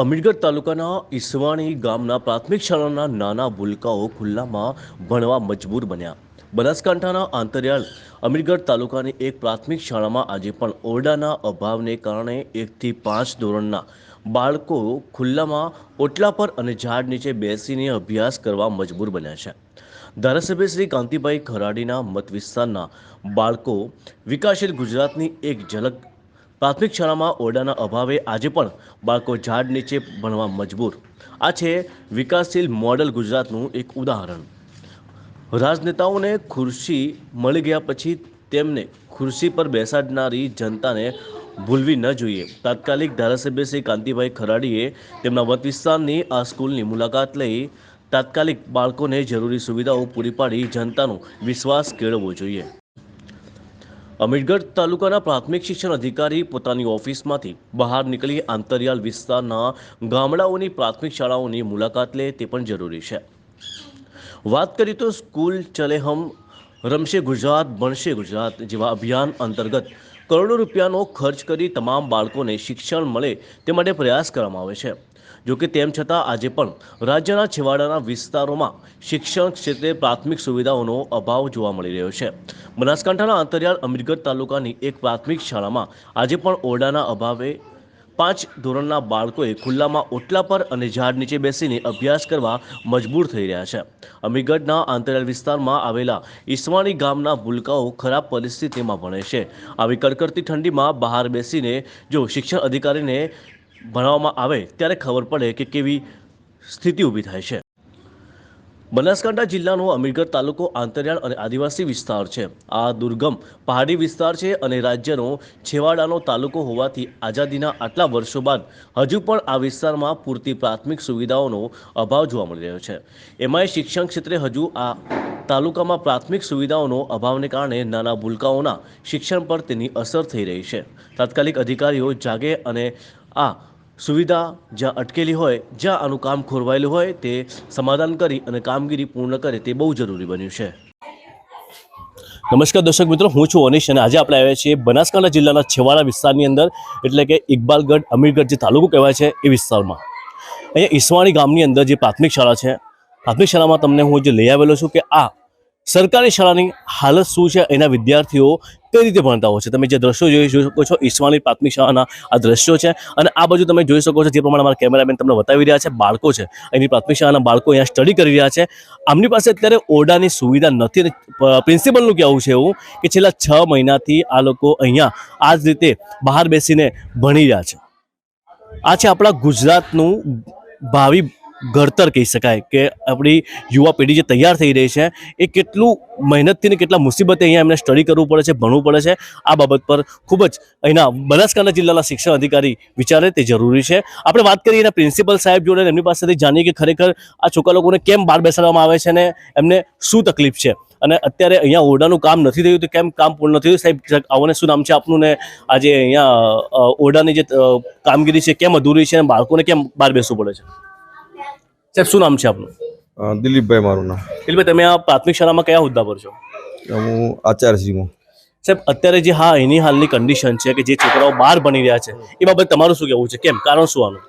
અમીરગઢ તાલુકાના ઈસવાણી ગામના પ્રાથમિક શાળાના નાના ભૂલકાઓ ખુલ્લામાં ભણવા મજબૂર બન્યા. બનાસકાંઠાના આંતરિયાળ અમીરગઢ તાલુકાની એક પ્રાથમિક શાળામાં આજે પણ ઓરડાના અભાવને કારણે એકથી પાંચ ધોરણના બાળકો ખુલ્લામાં ઓટલા પર અને ઝાડ નીચે બેસીને અભ્યાસ કરવા મજબૂર બન્યા છે. ધારાસભ્ય શ્રી કાંતિભાઈ ખરાડીના મત વિસ્તારના બાળકો વિકાસશીલ ગુજરાતની એક ઝલક પ્રાથમિક શાળામાં ઓરડાના અભાવે આજે પણ બાળકો ઝાડ નીચે ભણવા મજબૂર. આ છે વિકાસશીલ મોડલ ગુજરાતનું એક ઉદાહરણ. રાજનેતાઓને ખુરશી મળી ગયા પછી તેમને ખુરશી પર બેસાડનારી જનતાને ભૂલવી ન જોઈએ. તાત્કાલિક ધારાસભ્ય શ્રી કાંતિભાઈ ખરાડીએ તેમના મત વિસ્તારની આ સ્કૂલની મુલાકાત લઈ તાત્કાલિક બાળકોને જરૂરી સુવિધાઓ પૂરી પાડી જનતાનો વિશ્વાસ કેળવવો જોઈએ. અમીરગઢ તાલુકાના પ્રાથમિક શિક્ષણ અધિકારી પોતાની ઓફિસમાંથી બહાર નીકળી આંતરિયાળ વિસ્તારના ગામડાઓની પ્રાથમિક શાળાઓની મુલાકાત લે તે પણ જરૂરી છે. વાત કરીએ તો સ્કૂલ ચલે હમ રમશે ગુજરાત ભણશે ગુજરાત જેવા અભિયાન અંતર્ગત કરોડો રૂપિયાનો ખર્ચ કરી તમામ બાળકોને શિક્ષણ મળે તે માટે પ્રયાસ કરવામાં આવે છે. જોકે તેમ છતાં આજે પણ રાજ્યના છેવાડાના વિસ્તારોમાં શિક્ષણ ક્ષેત્રે પ્રાથમિક સુવિધાઓનો અભાવ જોવા મળી રહ્યો છે. બનાસકાંઠાના અંતરિયાળ અમીરગઢ તાલુકાની એક પ્રાથમિક શાળામાં આજે પણ ઓરડાના અભાવે પાંચ ધોરણના બાળકોએ ખુલ્લામાં ઓટલા પર અને ઝાડ નીચે બેસીને અભ્યાસ કરવા મજબૂર થઈ રહ્યા છે. અમીરગઢના આંતરિયાળ વિસ્તારમાં આવેલા ઈસવાણી ગામના ભૂલકાઓ ખરાબ પરિસ્થિતિમાં ભણે છે. આવી કડકડતી ઠંડીમાં બહાર બેસીને જો શિક્ષણ અધિકારીને ભણાવવામાં આવે ત્યારે ખબર પડે કે કેવી સ્થિતિ ઊભી થાય છે. બનાસકાંઠા જિલ્લાનો અમીરગઢ તાલુકો આંતરિયાળ અને આદિવાસી વિસ્તાર છે. આ દુર્ગમ પહાડી વિસ્તાર છે અને રાજ્યનો છેવાડાનો તાલુકો હોવાથી આઝાદીના આટલા વર્ષો બાદ હજુ પણ આ વિસ્તારમાં પૂરતી પ્રાથમિક સુવિધાઓનો અભાવ જોવા મળી રહ્યો છે. એમાંય શિક્ષણ ક્ષેત્રે હજુ આ તાલુકામાં પ્રાથમિક સુવિધાઓનો અભાવને કારણે નાના ભૂલકાઓના શિક્ષણ પર તેની અસર થઈ રહી છે. તાત્કાલિક અધિકારીઓ જાગે અને આ સુવિધા જ્યાં અટકેલી હોય, જ્યાં આનું કામ ખોરવાયેલું હોય, તે સમાધાન કરી અને કામગીરી પૂર્ણ કરે તે બહુ જરૂરી બન્યું છે. નમસ્કાર દર્શક મિત્રો, હું છું અનિશ અને આજે આપણે આવ્યા છીએ બનાસકાંઠા જિલ્લાના છેવાડા વિસ્તારની અંદર, એટલે કે ઇકબાલગઢ, અમીરગઢ જે તાલુકો કહેવાય છે, એ વિસ્તારમાં. અહીંયા ઈસવાણી ગામની અંદર જે પ્રાથમિક શાળા છે, પ્રાથમિક શાળામાં તમને હું જે લઈ આવેલો છું કે આ સરકારી શાળાની હાલત શું છે? એના વિદ્યાર્થીઓ કઈ રીતે ભણતા હોય છે? તમે જે દ્રશ્યો જોઈ જોઈ શકો છો ઈસવાણી પ્રાથમિક શાળાના આ દ્રશ્યો છે. અને આ બાજુ તમે જોઈ શકો છો, જે પ્રમાણે અમારા કેમેરામેન તમને બતાવી રહ્યા છે, બાળકો છે. એની પ્રાથમિક શાળાના બાળકો અહીંયા સ્ટડી કરી રહ્યા છે. આમની પાસે અત્યારે ઓરડાની સુવિધા નથી. પ્રિન્સિપલનું કહેવું છે એવું કે છેલ્લા છ મહિનાથી આ લોકો અહીંયા આ જ રીતે બહાર બેસીને ભણી રહ્યા છે. આ છે આપણા ગુજરાતનું ભાવિ ઘડતર કહી શકાય કે આપણી યુવા પેઢી જે તૈયાર થઈ રહી છે, એ કેટલું મહેનતથી ને કેટલા મુસીબતે અહીંયા એમને સ્ટડી કરવું પડે છે, ભણવું પડે છે, આ બાબત પર ખૂબ જ અહીંના બનાસકાંઠા જિલ્લાના શિક્ષણ અધિકારી વિચારે તે જરૂરી છે. આપણે વાત કરીએ એના પ્રિન્સિપલ સાહેબ જોડે એમની પાસેથી જાણીએ કે ખરેખર આ છોકરા લોકોને કેમ બહાર બેસાડવામાં આવે છે ને એમને શું તકલીફ છે? અને અત્યારે અહીંયા ઓરડાનું કામ નથી થયું તો કેમ કામ પૂર્ણ નથી થયું? સાહેબ આવોને શું નામ છે આપનું ને આજે અહીંયા ઓરડાની જે કામગીરી છે, કેમ અધૂરી છે અને બાળકોને કેમ બહાર બેસવું પડે છે? સાહેબ શું નામ છે આપનું? દિલીપભાઈ મારું નામ. દિલીપભાઈ તમે આ પ્રાથમિક શાળામાં કયા હોદ્દા પર છો? હું આચાર્યશ્રીમાં સાહેબ અત્યારે જે હા એની હાલની કન્ડિશન છે કે જે છોકરાઓ બહાર ભણી રહ્યા છે એ બાબત તમારું શું કહેવું છે? કેમ? કારણ શું આનું?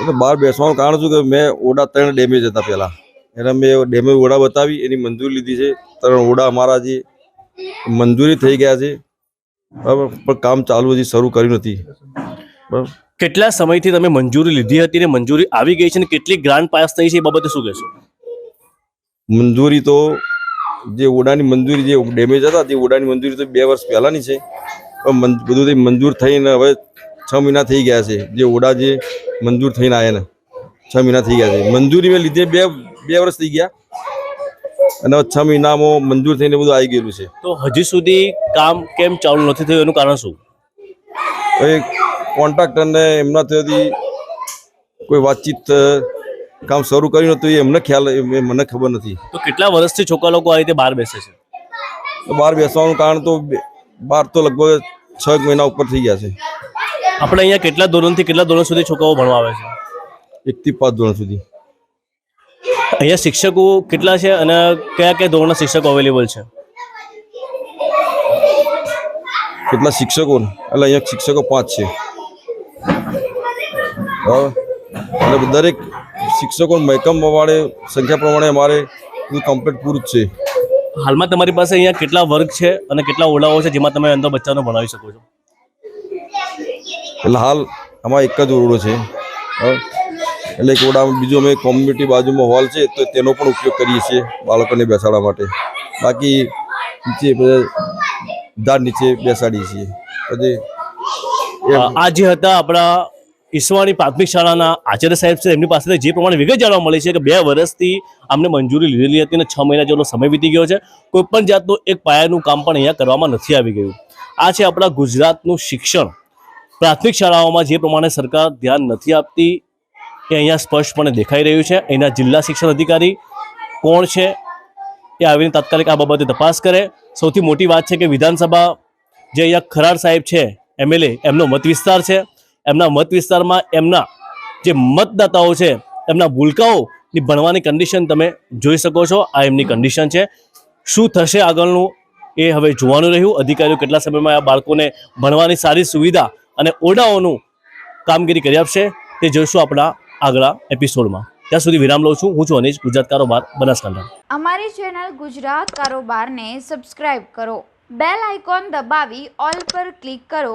એટલે બહાર બેસવાનું કારણ શું કે મેં ઓડા ત્રણ ડેમેજ હતા પહેલાં. એટલે મેં ડેમેજ ઓડા બતાવી એની મંજૂરી લીધી છે. ત્રણ ઓડા અમારા જે મંજૂરી થઈ ગયા છે. બરાબર? પણ કામ ચાલુ હજી શરૂ કર્યું નથી. બરાબર? કેટલા સમયથી તમે મંજૂરી લીધી હતી ને મંજૂરી આવી ગઈ છે ને કેટલી ગ્રાન્ટ પાસ થઈ છે એ બાબતે શું કહેશો? મંજૂરી તો જે ઓડાની મંજૂરી જે ડેમેજ હતા તે ઓડાની મંજૂરી તો બે વર્ષ પહેલાની છે. પણ બધું તે મંજૂર થઈને હવે છ મહિના થઈ ગયા છે. જે ઓડા જે મંજૂર થઈને આવ્યા ને છ મહિના થઈ ગયા છે. મંજૂરી મેં લીધે બે બે વર્ષ થઈ ગયા. અને છ મહિનામાં મંજૂર થઈને બધું આવી ગયેલું છે. તો હજી સુધી કામ કેમ ચાલુ નથી થયું? એનું કારણ શું? હવે કોન્ટ્રાક્ટરને એમના થયોથી કોઈ વાતચીત કામ શરૂ કર્યું હતું એ એમને ખ્યાલ મને ખબર નથી. તો કેટલા વર્ષથી છોકરા લોકો આ રીતે બહાર બેસે છે? બહાર બેસવાનું કારણ તો બહાર તો લગભગ છ મહિના ઉપર થઈ ગયા છે. આપણે અહીંયા કેટલા ધોરણથી કેટલા ધોરણ સુધી છોકરાઓ ભણવા આવે છે? એકથી પાંચ ધોરણ સુધી. અહીંયા શિક્ષકો કેટલા છે અને કયા કયા ધોરણના શિક્ષકો અવેલેબલ છે? કેટલા શિક્ષકો? એટલે અહીંયા શિક્ષકો પાંચ છે. અને દરેક શિક્ષકો મહેકમ પ્રમાણે સંખ્યા પ્રમાણે અમારે કમ્પ્લીટ પૂરું જ છે. હાલમાં તમારી પાસે અહીંયા કેટલા વર્ગ છે અને કેટલા ઓરડાઓ છે જેમાં તમે અંદર બચ્ચાને ભણાવી શકો છો? એટલે હાલ આમાં એક જ ઓરડો છે. એટલે એક ઓરડા બીજું અમે કોમ્યુનિટી બાજુમાં હોલ છે તો તેનો પણ ઉપયોગ કરીએ છીએ બાળકોને બેસાડવા માટે. બાકી નીચે ઝાડ નીચે બેસાડીએ છીએ. પછી આ જે હતા આપણા ઈસવાણી પ્રાથમિક શાળાના આચાર્ય સાહેબ છે, એમની પાસેથી જે પ્રમાણે વિગત જાણવા મળી છે કે બે વર્ષથી આમને મંજૂરી લીધેલી હતી અને છ મહિના જેટલો સમય વીતી ગયો છે, કોઈ પણ જાતનું એક પાયાનું કામ પણ અહીંયા કરવામાં નથી આવી ગયું. આ છે આપણા ગુજરાતનું શિક્ષણ. પ્રાથમિક શાળાઓમાં જે પ્રમાણે સરકાર ધ્યાન નથી આપતી એ અહીંયા સ્પષ્ટપણે દેખાઈ રહ્યું છે. અહીંના જિલ્લા શિક્ષણ અધિકારી કોણ છે એ આવીને તાત્કાલિક આ બાબતે તપાસ કરે. સૌથી મોટી વાત છે કે વિધાનસભા જે અહીંયા ખરાડ સાહેબ છે એમએલએ એમનો મત વિસ્તાર છે. એમના મત વિસ્તારમાં એમના જે મતદાતાઓ છે, એમના ભૂલકાઓની ભણવાની કન્ડિશન તમે જોઈ શકો છો. આ એમની કન્ડિશન છે. શું થશે આગળનું એ હવે જોવાનું રહ્યું. અધિકારીઓ કેટલા સમયમાં આ બાળકોને ભણવાની સારી સુવિધા અને ઓરડાઓનું કામગીરી કરી આપશે તે જોઈશું આપણા આગલા એપિસોડમાં ત્યાં સુધી વિરામ લઉં છું. હું છું અનિશ ગુજરાત કારોબાર બનાસકાંઠા. અમારી ચેનલ ગુજરાત કારોબારને સબસ્ક્રાઇબ કરો. બેલ આઇકોન દબાવી ઓલ પર ક્લિક કરો.